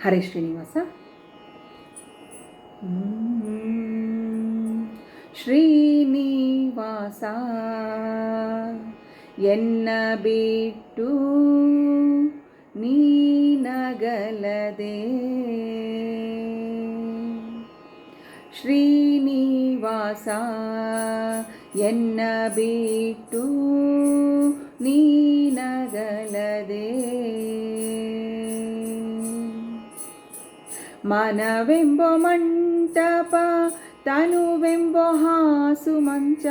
ಹರೇ ಶ್ರೀನಿವಾಸ ಶ್ರೀನಿವಾಸ ಎನ್ನ ಬಿಟ್ಟು ನೀನಗಲದೆ ಶ್ರೀನಿವಾಸ ಎನ್ನ ಬಿಟ್ಟು ನೀನಗಲದೆ ಮನವೆಂಬ ಮಂಟಪ, ತನುವೆಂಬೋ ಹಾಸು ಮಂಚ.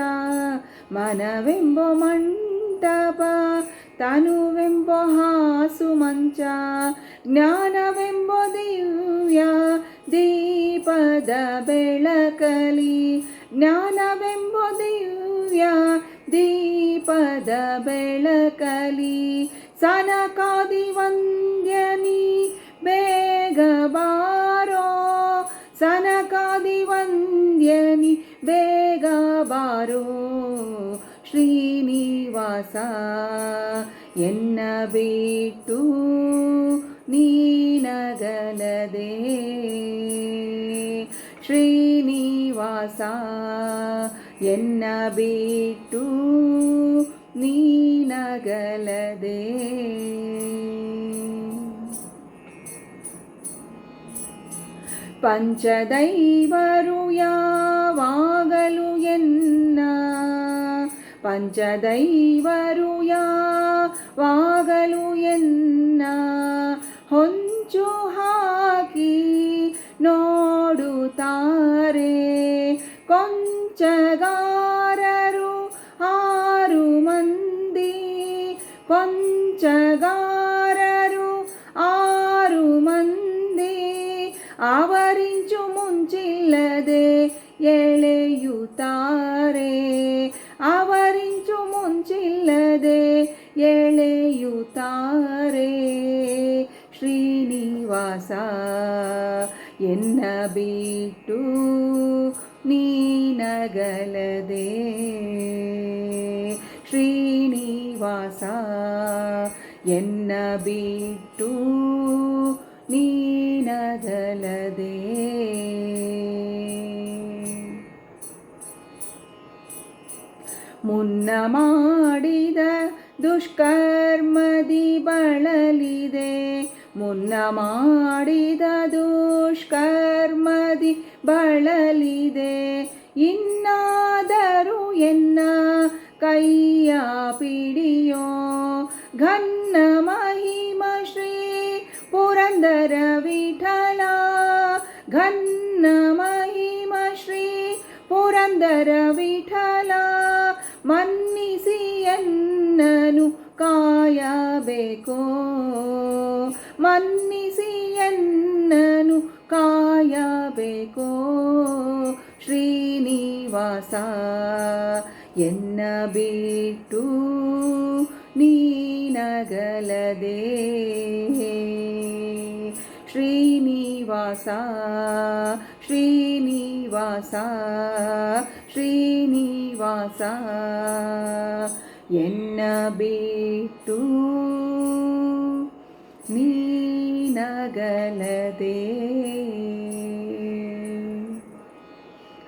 ಮನವೆಂಬ ಮಂಟಪ, ತನುವೆಂಬೋ ಹಾಸು ಮಂಚ. ಜ್ಞಾನವೆಂಬ ದಿವ್ಯ, ದೀಪದ ಬೆಳಕಲಿ. ಜ್ಞಾನವೆಂಬ ದಿವ್ಯ, ದೀಪದ ಬೆಳಕಲಿ. ಸನಕಾದಿ ವಂದ್ಯನಿ ಬಾರೋ ಶ್ರೀನಿವಾಸ ಎನ್ನ ಬಿಟ್ಟು ನೀನಗಲದೆ ಶ್ರೀನಿವಾಸ ಎನ್ನ ಬಿಟ್ಟು ನೀನಗಲದೆ ಪಂಚದೈವರು ಯಾವಾಗಲು ಎನ್ನ? ಪಂಚದೈವರು ಯಾವಾಗಲು ಎನ್ನ? ಹೊಂಚು ಹಾಕಿ ನೋಡುತ್ತಾರೆ ಕೊಂಚಗಾರರು ಆರು ಮಂದಿ. ಕೊಂಚಗಾರರು ಎಳೆಯುತ್ತಾರೆ. ಶ್ರೀನಿವಾಸ ಎನ್ನ ಬಿಟ್ಟು ನೀನಗಲದೆ ಶ್ರೀನಿವಾಸ ಎನ್ನ ಬಿಟ್ಟು ನೀನಗಲದೆ ಮುನ್ನ ಮಾಡಿದ ದುಷ್ಕರ್ಮದಿ ಬಳಲಿದೆ. ಮುನ್ನ ಮಾಡಿದ ದುಷ್ಕರ್ಮದಿ ಬಳಲಿದೆ. ಇನ್ನಾದರೂ ಎನ್ನ ಕೈಯ ಪಿಡಿಯೋ? ಘನ್ನ ಮಹಿಮ ಶ್ರೀ ಪುರಂದರ ವಿಠಲ. ಘನ್ನ ಮಹಿಮ ಶ್ರೀ ಪುರಂದರ ವಿಠಲ. ಕಾಯಬೇಕೋ. ಮನ್ನಿಸಿ ಎನ್ನನು ಕಾಯಬೇಕೋ. ಶ್ರೀನಿವಾಸ ಎನ್ನ ಬಿಟ್ಟು ನೀನಗಲದೆ ಶ್ರೀನಿವಾಸ ಶ್ರೀನಿವಾಸ ಶ್ರೀನಿವಾಸ. ಎನ್ನ ಬಿಟ್ಟು ನೀನಗಲದೆ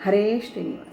ಹರೇ ಶ್ರೀನಿವಾಸ